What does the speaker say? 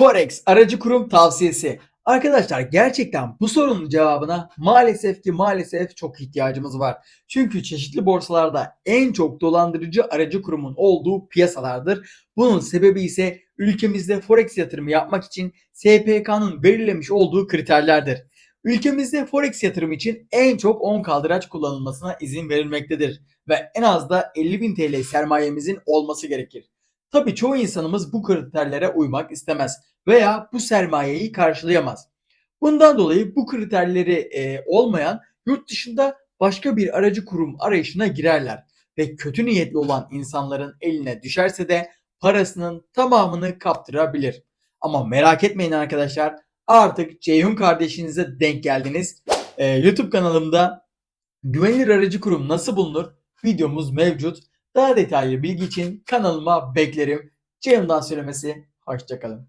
Forex aracı kurum tavsiyesi. Arkadaşlar gerçekten bu sorunun cevabına maalesef ki maalesef çok ihtiyacımız var. Çünkü çeşitli borsalarda en çok dolandırıcı aracı kurumun olduğu piyasalardır. Bunun sebebi ise ülkemizde forex yatırımı yapmak için SPK'nın belirlemiş olduğu kriterlerdir. Ülkemizde forex yatırımı için en çok 10 kaldıraç kullanılmasına izin verilmektedir ve en az da 50.000 TL sermayemizin olması gerekir. Tabii çoğu insanımız bu kriterlere uymak istemez veya bu sermayeyi karşılayamaz. Bundan dolayı bu kriterleri e, olmayan yurt dışında başka bir aracı kurum arayışına girerler ve kötü niyetli olan insanların eline düşerse de parasının tamamını kaptırabilir. Ama merak etmeyin arkadaşlar artık Ceyhun kardeşinize denk geldiniz. E, YouTube kanalımda güvenilir aracı kurum nasıl bulunur videomuz mevcut. Daha detaylı bilgi için kanalıma beklerim. Ceyhun'dan söylemesi hoşçakalın.